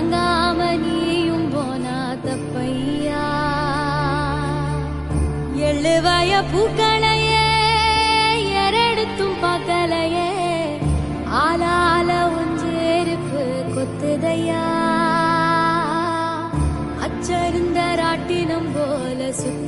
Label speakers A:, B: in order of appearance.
A: தாங்காம நீயும் போனா தப்பையா? எழுவய பூக்களையே எரெடுத்தும் பார்க்கலையே ஆளால ஒன்றேருப்பு கொத்துதையா? அச்சருந்த ராட்டினம் போல சுத்து